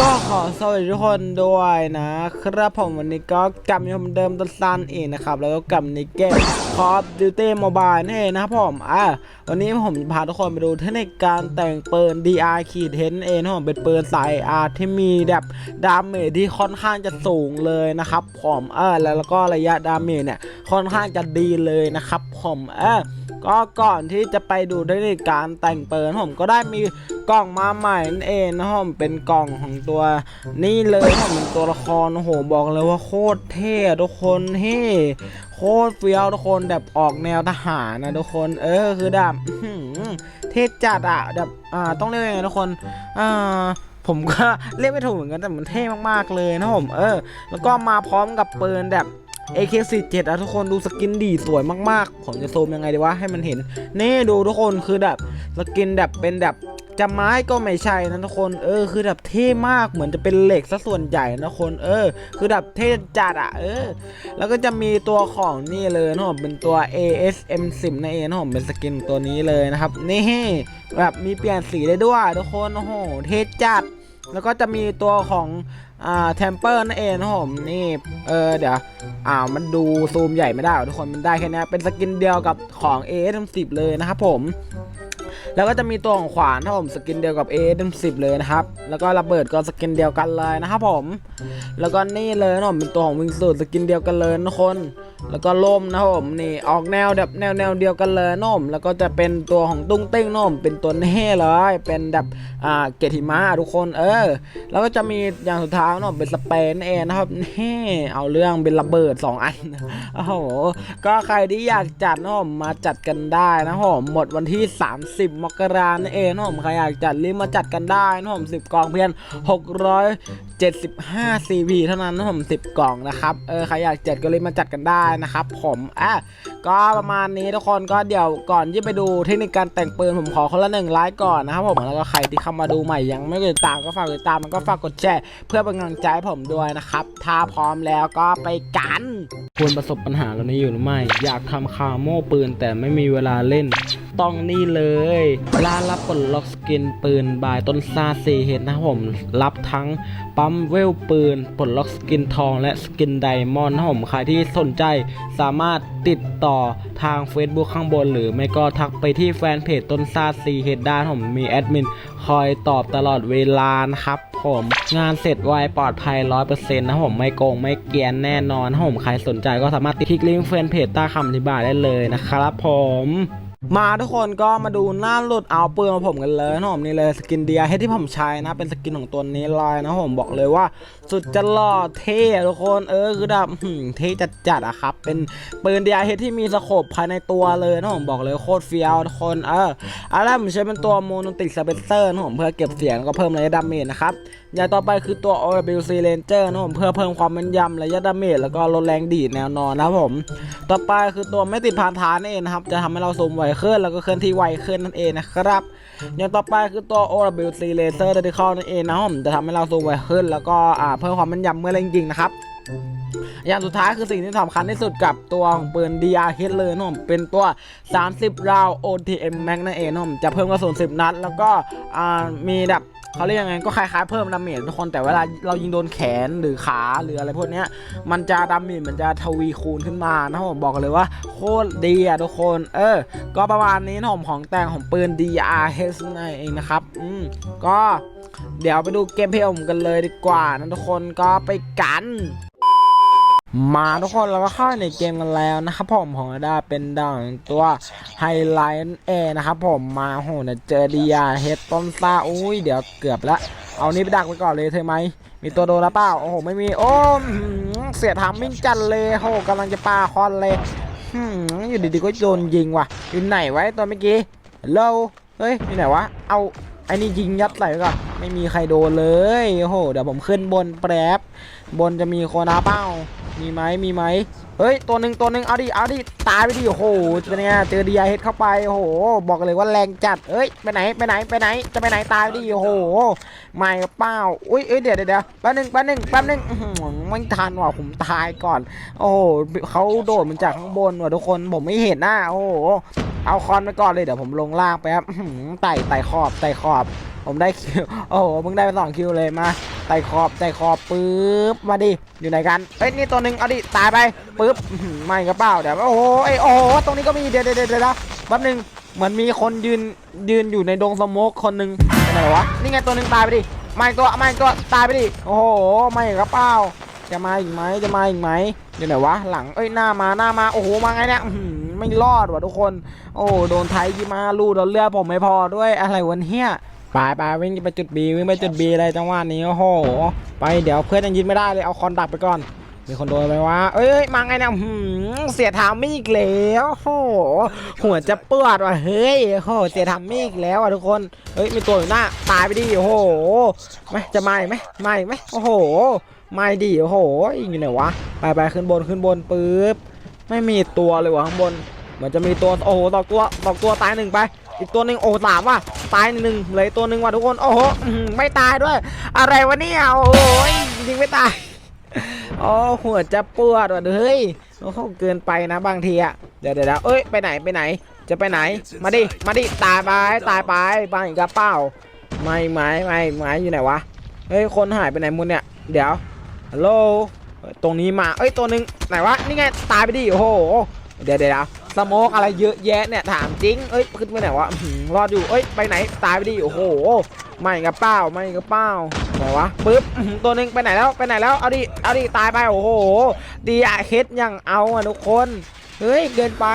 ก็ขอสวัสดีทุกคนด้วยนะครับผมวันนี้ก็กลับมาเหมือนเดิมต้นซันเองนะครับ แล้วก็กลับในเกม Call of Duty Mobile นั่นะครับผมอะวันนี้ผมจะพาทุกคนไปดูเทคนิคการแต่งปืน DR ขีดเทนเองนะผมเป็นปืนสาย R ที่มีแบบดาเมจที่ค่อนข้างจะสูงเลยนะครับผมเออแล้วก็ระยะดาเมจเนี่ย ค่อนข้างจะดีเลยนะครับผมเออก็ก่อนที่จะไปดูเทคนิการแต่งเปืนผมก็ได้มีกล่องมาใหม่นั่นเองนะผมเป็นกล่องของตัวนี่เลยผมเป็นตัวละครโอ้โหบอกเลยว่าโคตรเท่ทุกคนเฮ้โคตรเฟี้ยวทุกคนแบบออกแนวทหารนะทุกคน เออคือแบบเท่จัดอะแบบอ่าต้องเรียกว่าไงทุกคนอ่าผมก็เรียกไม่ถูกเหมือนกันแต่มันเท่มากๆเลยนะผมเออ แล้วก็มาพร้อมกับปืนแบบ AK47 อะทุกคนดูสกินดีสวยมากๆ ผมจะซูมยังไงดีวะให้มันเห็น นี่ดูทุกคนคือแบบสกินแบบเป็นแบบจะไม้ก็ไม่ใช่นะทุกคนเออคือแบบเท่มากเหมือนจะเป็นเหล็กซะส่วนใหญ่นะคนเออ คือแบบเท่จัดอะเออ แล้วก็จะมีตัวของนี่เลยนะผมเป็นตัว ASM10 นั่นเองนะผมเป็นสกินตัวนี้เลยนะครับนี่แบบมีเปลี่ยนสีได้ด้วยทุกคนโอ้โหเท่จัดแล้วก็จะมีตัวของ อ่าเทมเปอร์นั่นเองนะผมนี่ เออ เดี๋ยวอ่ามันดูซูมใหญ่ไม่ได้หรอกทุกคน มันได้แค่นี้เป็นสกินเดียวกับของ a อ m 10เลยนะครับผม แล้วก็จะมีตัวของขวานนะครับผมสกินเดียวกับ a อ10เลยนะครับ แล้วก็ระเบิดก็สกินเดียวกันเลยนะครับผม แล้วก็นี่เลยนะผมเป็นตัวของวิงสูตรสกินเดียวกันเลยนะคน แล้วก็ล่มนะครับผมนี่ออกแนวแบบแนวแนวเดียวกันเลยนะผมแล้วก็จะเป็นตัวของตุ้งเต้งนะผมเป็นตัวเน่เลยเป็นแบบอ่าเกติมะทุกคนเออ แล้วก็จะมีอย่างสุดท้ายนะผมเป็นสเปนเองนะครับนี่เอาเรื่องเป็นระเบิด 2 อันโอ้โหก็ใครที่อยากจัดนะผมมาจัดกันได้นะผมหมดวันที่ 30มกราคมนั่นเองนะผมใครอยากจัดรีบมาจัดกันได้นะผม10 กล่องเพียง675 CV เท่านั้นนะผม10 กล่องนะครับเออใครอยากจัดก็รีบมาจัดกันได้นะครับผมอะก็ประมาณนี้ทุกคนก็เดี๋ยวก่อนที่ไปดูเทคนิคการแต่งปืนผมขอคนละหนึ่งไลค์ก่อนนะครับผมแล้วก็ใครที่เข้ามาดูใหม่ยังไม่กดติดตามก็ฝากกดติดตามมันก็ฝากกดแชร์เพื่อเป็นกำลังใจให้ผมด้วยนะครับถ้าพร้อมแล้วก็ไปกันควรประสบปัญหาแล้วนี้อยู่หรือไม่ อยากทำคาโม่ปืนแต่ไม่มีเวลาเล่น ต้องนี่เลยร้านรับปลดล็อกสกินปืนบายต้นซาซีเห็นนะผม รับทั้งปั๊มเวลปืนปลดล็อกสกินทองและสกินไดมอนด์นะผมใครที่สนใจสามารถติดต่อทาง Facebook ข้างบน หรือไม่ก็ทักไปที่แฟนเพจต้นซาซีเฮดด้านผมมีแอดมินคอยตอบตลอดเวลานะครับผมงานเสร็จไวปลอดภัย 100%นะครับผมไม่โกงไม่เกียนแน่นอนผมใครสนใจก็สามารถคลิกลิงก์แฟนเพจใต้คำอธิบายได้เลยนะครับผม มาทุกคนก็มาดูหน้าหลุดเอาปืนมาผมกันเลยนะผมนี่เลยสกินเดียเฮดที่ผมใช้นะ เป็นสกินของตัวนี้ลอยนะผมบอกเลยว่า สุดจะหล่อเท่ทุกคนเออคือแบบเท่จัดๆอะครับ เป็นปืนเดียเฮดที่มีสโคปภายในตัวเลยนะผมบอกเลยโคตรเฟี้ยวทุกคนเอออะไรผมใช้เป็นตัวโมโนติกสเปเซอร์นะผมเพื่อเก็บเสียงแล้วก็เพิ่มระยะดาเมจนะครับ อย่างต่อไปคือตัว o r b c Ranger นะผมเพื่อเพิ่มความแม่นยำระยะดาเมจแล้วก็ลดแรงดีดแนวนอนนะครับผม ต่อไปคือตัวไม่ติดผ่านฐานนั่นเองนะครับ จะทำให้เราซูมไวขึ้นแล้วก็เคลื่อนที่ไวขึ้นนั่นเองนะครับ อย่างต่อไปคือตัว OWC Laser Reticle นั่นเองนะครับผมจะทำให้เราซูมไวขึ้น แล้วก็เพิ่มความแม่นยำเมื่อเล่นจริงนะครับอย่างสุดท้ายคือสิ่งที่สำคัญที่สุดกับตัวของปืน DRH เลยนะผมเป็นตัว 30 ราว OTM Max นั่นเองนะผมจะเพิ่มกระสุน10 นัด แล้วก็มีแบบ เขาเรียกยังไงก็คล้ายๆเพิ่มดาเมจทุกคนแต่เวลาเรายิงโดนแขนหรือขาหรืออะไรพวกเนี้ย มันจะดาเมจมันจะทวีคูณขึ้นมานะผมบอกเลยว่าโคตรดีอะทุกคน เออ ก็ประมาณนี้นะผมของแต่งของปืน DRH นั่นเองนะครับ อืมก็เดี๋ยวไปดูเกมเพลย์ผมกันเลยดีกว่านะทุกคนก็ไปกัน มาทุกคนเราก็เข้าในเกมกันแล้วนะครับผมของอาดาเป็นด่างตัวไฮไลท์เอนะครับผมมาโหเนี่ยเจอดียาเฮดต้นซ่าอุ้ยเดี๋ยวเกือบละเอานี้ไปดักไปก่อนเลยเธอไหมมีตัวโดนแล้วเปล่าโอ้โหไม่มีโอ้เสียทามมิ่งจันเลยโอ้โหกำลังจะปาคอนเลยอยู่ดีๆก็โดนยิงว่ะอยู่ไหนไว้ตัวเมื่อกี้เลเฮ้ยอยู่ไหนวะเอาไอ้นี่ยิงยัดใส่ก่อนไม่มีใครโดนเลยโอ้โหเดี๋ยวผมขึ้นบนแป๊บบนจะมีโคนาเป้า มีไหมมีไหมเฮ้ยตัวหนึ่งตัวหนึ่งเอาดิเอาดิตายไปดิโอ้โหเป็นไงเจอดีไอเฮดเข้าไปโอ้โหบอกเลยว่าแรงจัดเอ้ยไปไหนไปไหนไปไหนจะไปไหนตายไปดิโอ้โหไม่เปล่าอุ้ยเอ้ยเดี๋ยวเดี๋ยวแป๊บนึงแป๊บนึงแป๊บนึงไม่ทันว่ะผมตายก่อน โอ้โหเขาโดดมันจากข้างบนว่ะทุกคนผมไม่เห็นหน้าโอ้โหเอาคอนไปก่อนเลยเดี๋ยวผมลงล่างไปครับไต่ไต่ขอบไต่ขอบ ผมได้คิว โอ้โหมึงได้ไปสองคิวเลยมาไต่ขอบไต่ขอบปึ๊บมาดิอยู่ไหนกันเอ้ยนี่ตัวหนึ่งเอาดิตายไปปึ๊บไม่กระเป๋าเดี๋ยวโอ้โหเอ้ยโอ้โหตรงนี้ก็มีเดี๋ยวเดี๋ยวเดี๋ยวเดี๋ยวแป๊บหนึงเหมือนมีคนยืนยืนอยู่ในดงสโมกคนหนึ่งไปไหนวะนี่ไงตัวหนึ่งตายไปดิไม่ตัวไม่ตัวตายไปดิโอ้โหไม่กระเป๋าจะมาอีกไหมจะมาอีกไหมอยู่ไหนวะหลังเอ้ยหน้ามาหน้ามาโอ้โหมาไงเนี่ยไม่รอดว่ะทุกคน โอ้โดนไทยยีมาลูดโดนเลือดผมไม่พอด้วยอะไรวันเนี้ย ไปไปวิ่งไปจุดบีวิ่งไปจุดบีเลยจังหวะนี้โอ้โห ไปเดี๋ยวเพื่อนยังยิงไม่ได้เลยเอาคอนดักไปก่อน มีคนโดนไหมวะเอ้ยเอ้ยมาไงเนี่ยเสียทามมี่อีกแล้วโอ้โหหัวจะเปื้อนว่ะเฮ้ยโอ้โหเสียทามมี่อีกแล้วอะทุกคนเฮ้ยมีตัวอยู่หน้าตายไปดิโอ้โหไม่จะมาอีกไหมมาอีกไหมโอ้โหไม่ดิโอ้โหอยู่ไหนวะไปไปขึ้นบนขึ้นบนปึ๊บไม่มีตัวเลยวะข้างบนเหมือนจะมีตัวโอ้โหตอกตัวตอกตัวตายหนึ่งไป อีกตัวหนึ่งโอ้สามว่ะตายหนึ่งเลยตัวหนึ่งว่ะทุกคนโอ้โหไม่ตายด้วย อะไรวะเนี่ยโอ้ยยิงไม่ตายโอ้หัวจะปวดว่ะเฮ้ยโอ้โหเกินไปนะบางทีอะเดี๋ยวเดี๋ยวเอ้ยไปไหนไปไหน จะไปไหน มาดิมาดิตายไปตายไปบางอีกกระเป้าไม่ไม่ไม่ไม่อยู่ไหนวะเฮ้ยคนหายไปไหนหมุนเนี่ยเดี๋ยวฮัลโหลตรงนี้มาเอ้ยตัวหนึ่งไหนวะนี่ไงตายไปดิโอ้โหเดี๋ยวเดี๋ยว สโมกอะไรเยอะแยะเนี่ยถามจริง เอ้ยขึ้นไปไหนวะรอดอยู่เอ้ยไปไหนตายไปดิโอ้โหไม่กระเป้าไม่กระเป้าไหนวะปึ๊บตัวหนึ่งไปไหนแล้วไปไหนแล้วเอาดิเอาดิตายไปโอ้โหดีอะเฮ็ดยังเอาอะทุกคนเฮ้ยเกินไป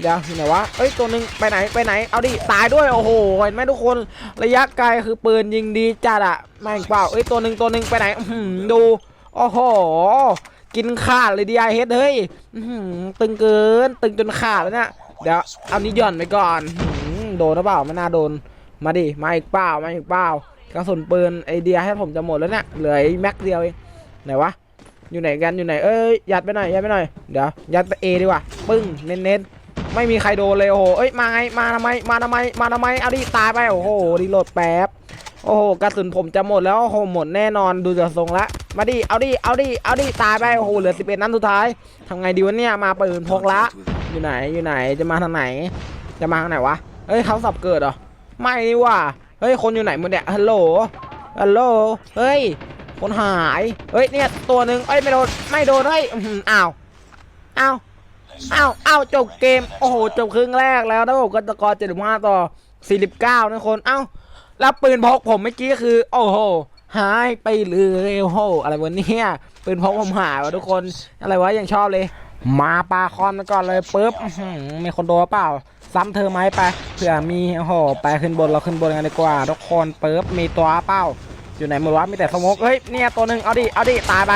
เดี๋ยวไหนวะเอ้ยตัวหนึ่งไปไหนไปไหนเอาดิตายด้วยโอ้โหเห็นไหมทุกคนระยะไกลคือปืนยิงดีจัดอะไม่กระเป้าเอ้ยตัวหนึ่งตัวหนึ่งไปไหนดูโอ้โห กินขาดเลยดีไอเฮดเฮ้ยตึงเกินตึงจนขาดแล้วเนี่ยเดี๋ยวเอานี้หย่อนไปก่อนโดนหรือเปล่าไม่น่าโดนมาดิมาอีกเปล่ามาอีกเปล่ากระสุนปืนไอเดียให้ผมจะหมดแล้วเนี่ยเหลือไอ้แม็กเดียวเองไหนวะอยู่ไหนกันอยู่ไหนเอ้ยยัดไปหน่อยยัดไปหน่อยเดี๋ยวยัดไปเอดีกว่าปึ้งเน้นๆไม่มีใครโดนเลยโอ้โหเอ้ยมาไงมาทำไมมาทำไมมาทำไมเอาดิตายไปโอ้โหรีโหลดแป๊บโอ้โหกระสุนผมจะหมดแล้วโอ้โหหมดแน่นอนดูจากทรงละ มาดิ เอาดิ เอาดิ เอาดิ ตายไป โอ้โห เหลือ 11 นัดสุดท้ายทำไงดีวะเนี่ย มาปืนพกละ อยู่ไหน อยู่ไหน จะมาทางไหน จะมาทางไหนวะ เฮ้ยเขาสับเกิดเหรอ ไม่นี่ว่ะเฮ้ย คนอยู่ไหนหมดเนี่ย ฮัลโหล ฮัลโหล เฮ้ย คนหาย เฮ้ย เนี่ย ตัวหนึ่งเอ้ย ไม่โดน ไม่โดน เฮ้ยอื้อหืออ้าวอ้าวอ้าวอ้าวจบเกม โอ้โห จบครึ่งแรกแล้วนะผมก็ตะกอร์75ต่อ 49นะคน เอ้า แล้วปืนพกผมเมื่อกี้คือ โอ้โห หายไปเลยโอ้โหอะไรวะเนี่ยปืนพกผมหายวะทุกคนอะไรวะยังชอบเลย มาปาคอนก่อนเลยปุ๊บมีคนโดนเปล่า ซ้ำเธอไหมไปเผื่อมีโอ้โหไปขึ้นบนเราขึ้นบนกันดีกว่า ทุกคนปุ๊บมีตัวเปล่า อยู่ไหนหมดวะมีแต่สมกเฮ้ยเนี่ยตัวหนึ่งเอาดิเอาดิตายไป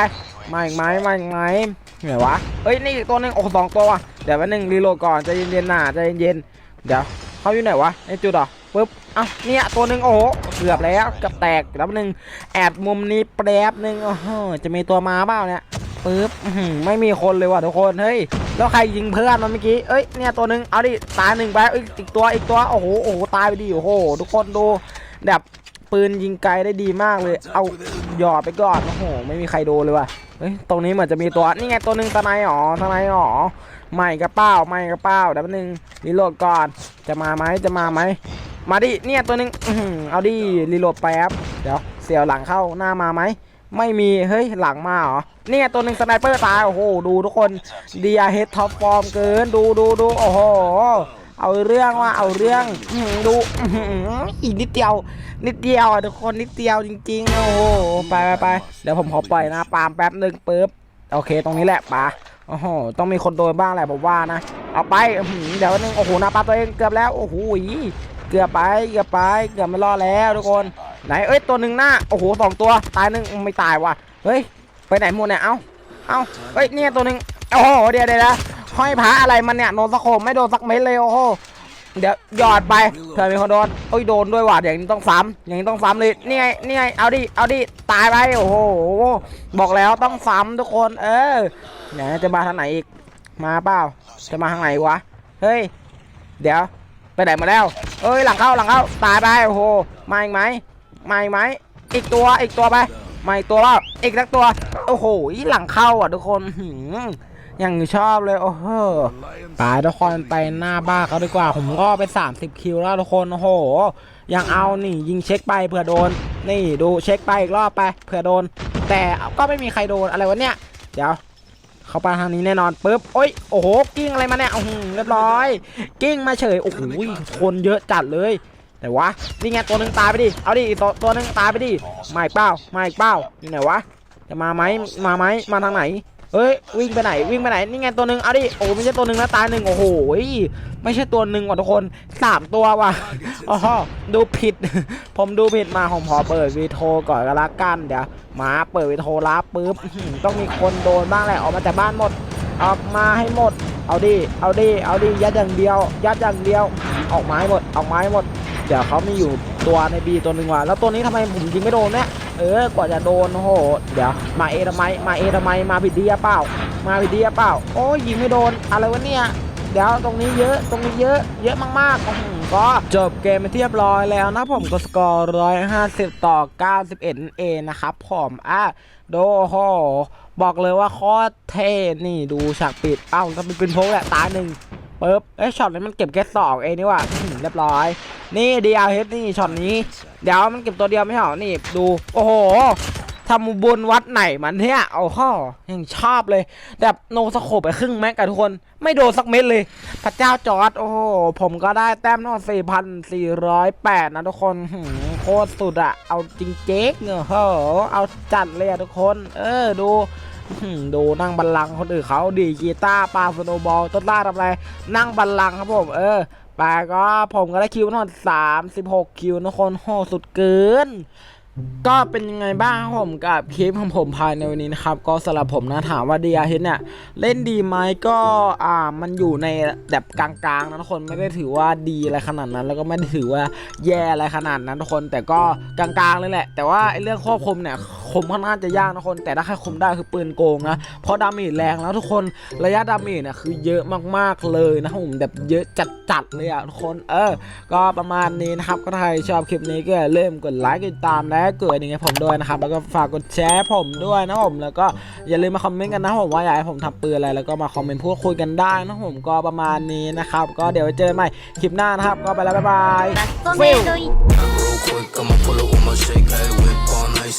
มาอีกไหมมาอีกไหมเหนื่อยวะเฮ้ยนี่อีกตัวหนึ่งโอ้โหสองตัววะเดี๋ยววันหนึ่งรีโหลดก่อนใจเย็นๆหน่าใจเย็นๆเดี๋ยวเขาอยู่ไหนวะไอจุดเหรอ ปุ๊บอ้าเนี่ยตัวหนึ่งโอ้โหเกือบแล้วกับแตกแล้วหนึ่งแอบมุมนี้แป๊บหนึ่งโอ้โหจะมีตัวมาเปล่าเนี่ยปุ๊บไม่มีคนเลยว่ะทุกคนเฮ้ยแล้วใครยิงเพื่อนมาเมื่อกี้เอ้ยเนี่ยตัวหนึ่งเอาดิตายหนึ่งไปอ้ยอีกตัวอีกตัวโอ้โหโอ้โหตายไปดิโอ้โห ทุกคนดูแบบปืนยิงไกลได้ดีมากเลย เอาหยอดไปก่อนโอ้โห ไม่มีใครโดนเลยว่ะเฮ้ยตรงนี้เหมือนจะมีตัวนี่ไงตัวหนึ่งตะไนอ๋อตะไนอ๋อไม่กระเป้าไม่กระเป้าเดี๋ยวนึงรีโหลดก่อนจะมาไหมจะมาไหม มาดิเนี่ยตัวหนึงอื้อหือเอาดิรีโหลดแป๊บเดี๋ยวเสียวหลังเข้าหน้ามาไหมไม่มีเฮ้ยหลังมาเหรอเนี่ยตัวหนึ่งสไนเปอร์ตายโอ้โหดูทุกคนดีอาเฮดท็อปฟอร์มเกินดูดูดูโอ้โหเอาเรื่องว่าเอาเรื่องอื้อหือดูอื้อหืออีกนิดเดียว นิดเดียวอะทุกคนนิดเดียวจริงๆโอ้โหไปไปไปเดี๋ยวผมขอปล่อยนะปาล์มแป๊บหนึ่งปึ๊บโอเคตรงนี้แหละปาโอ้โหต้องมีคนโดนบ้างแหละผมว่านะเอาไปอื้อหือเดี๋ยวนึงโอ้โหหนาปลาตัวเองเกือบแล้วโอ้โห เกือบไปเกือบไปเกือบไม่รอดแล้วทุกคนไหนเอ้ยตัวหนึ่งหน้าโอ้โหสองตัวตายหนึ่งไม่ตายว่ะเฮ้ยไปไหนหมดเนี่ยเอ้าเอ้าเฮ้ยเนี่ยตัวหนึ่งโอ้โหเดี๋ยวเดี๋ยวนะห้อยพระอะไรมันเนี่ยโดนสะโคมไม่โดนสักเม็ดเลยโอ้โหเดี๋ยวหยอดไปเผื่อมีคนโดนโอ้ยโดนด้วยว่ะอย่างนี้ต้องซ้ำอย่างนี้ต้องซ้ำเลยนี่ไงนี่ไงเอาดิเอาดิตายไปโอ้โหบอกแล้วต้องซ้ำทุกคน เออไหนจะมาทางไหนอีกมาเปล่าจะมาทางไหนวะเฮ้ยเดี๋ยว ไปไหนมาแล้วเอ้ยหลังเข้าหลังเข้าตายไปโอ้โหมาอีกไหมมาอีกไหมอีกตัวอีกตัวไปมาอีกตัวแล้วอีกสักตัวโอ้โหหลังเข้าอะทุกคนหืมอย่างชอบเลยโอ้โหไปทุกคนไปหน้าบ้านเขาดีกว่า ผมก็ไป 30 คิวแล้วทุกคนโอ้โหยังเอานี่ยิงเช็คไปเผื่อโดน นี่ดูเช็คไปอีกรอบไปเผื่อโดน แต่ก็ไม่มีใครโดนอะไรวะเนี่ยเดี๋ยว เข้าไปทางนี้แน่นอนปุ๊บโอ้ยโอ้โหกิ้งอะไรมาเนี่ยอื้อหือเรียบร้อย กิ้งมาเฉยโอ้โหคนเยอะจัดเลยแต่วะนี่ไงตัวหนึ่งตายไปดิเอาดิอีกตัวตัวหนึ่งตายไปดิมาอีกเปล่ามาอีกเปล่าอยู่ไหนวะจะมาไหมมาไหมมาทางไหน เอ้ยวิ่งไปไหนวิ่งไปไหนนี่ไงตัวหนึ่งเอาดิโอ้ไม่ใช่ตัวหนึ่งนะตายหนึ่งโอ้โหไม่ใช่ตัวหนึ่งว่ะทุกคนสามตัวว่ะอ๋อดูผิด ผมดูผิดมาผมขอเปิดวีโทรก่อนก็แล้วกันเดี๋ยวมาเปิดวีโทรรับปุ๊บอื้อหือต้องมีคนโดนบ้างแหละออกมาจากบ้านหมด ออกมาให้หมด เอาดิเอาดิเอาดิยัดอย่างเดียว ยัดอย่างเดียว ออกไม้หมดออกไม้หมด เดี๋ยวเขามีอยู่ตัวในบีตัวหนึ่งว่ะแล้วตัวนี้ทำไมผมยิงไม่โดนเนี่ย เออกว่าจะโดนโอ้โหเดี๋ยวมาเอทำไมมาเอทำไมมาผิดดีอะเปล่า มาผิดดีอะเปล่าโอ้ยิงไม่โดนอะไรวะเนี่ยเดี๋ยวตรงนี้เยอะตรงนี้เยอะเยอะมากๆก็จบเกมไปนที่เรียบร้อยแล้วนะผมก็สกอร์150ต่อ91นั่นเองนะครับผมอะโดโหบอกเลยว่าโคตรเท่นี่ดูฉากปิดเอ้าถ้าเป็นปืนพกแหละตายหนึ่งปึ๊บเอ้ช็อตนี้มันเก็บแค่สองเองนี่ว่ะเรียบร้อย นี่ดีอาเฮดนี่ช็อตนี้ เดี๋ยวมันเก็บตัวเดียวไม่ใช่เหรอนี่ดู โอ้โหทำบุญวัดไหนมันเนี่ยโอ้โหยังชอบเลยแบบโนสโคปไปครึ่งแม็กกับทุกคน ไม่โดนสักเม็ดเลยพระเจ้าจอร์ดโอ้โหผมก็ได้แต้มทั้งหมด4,408 นะทุกคนโคตรสุดอะเอาจริงเจ๊กเนอะโหเอาจัดเลยอะทุกคน เออดูดูนั่งบัลลังก์คนอื่นเขาดีกีตาร์ปาสโนบอลต้นล่าทำอะไร นั่งบัลลังก์ครับผม เออ ไปก็ผมก็ได้คิวทั้งหมด36 คิวนะทุกคนโหสุดเกิน ก็เป็นยังไงบ้างครับผมกับคลิปของผมภายในวันนี้นะครับ ก็สำหรับผมนะถามว่าดีอาเฮดเนี่ย เล่นดีไหมก็อ่ามันอยู่ในแบบกลางๆนะทุกคนไม่ได้ถือว่าดีอะไรขนาดนั้น แล้วก็ไม่ได้ถือว่าแย่อะไรขนาดนั้นทุกคน แต่ก็กลางๆเลยแหละ แต่ว่าไอ้เรื่องควบคุมเนี่ยคมค่อนข้างจะยากนะทุกคน แต่ถ้าใครคุมได้คือปืนโกงนะเพราะดาเมจแรงแล้วทุกคนระยะดาเมจเนี่ยคือเยอะมากๆเลยนะผมแบบเยอะจัดๆเลยอะทุกคนเออ ก็ประมาณนี้นะครับก็ถ้าใครชอบคลิปนี้ก็อย่าลืมกดไลค์กดติดตามแลเกิดอย่างเงี้ยผมด้วยนะครับแล้วก็ฝากกดแชร์ผมด้วยนะผมแล้วก็อย่าลืมมาคอมเมนต์กันนะผมว่าอยากให้ผมทำปืนอะไรแล้วก็มาคอมเมนต์พูดคุยกันได้นะผมก็ประมาณนี้นะครับก็เดี๋ยวเจอใหม่คลิปหน้านะครับก็ไปแล้วบ๊ายบายฟิล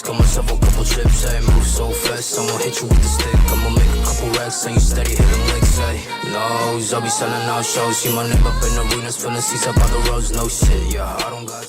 got myself a couple chips, ayy Move so fast, I'ma hit you with the stick I'ma make a couple racks, and you steady hitting licks, ayy Lows, I'll be selling out shows See my name up in arenas, filling seats up by the rows No shit, yeah, I don't got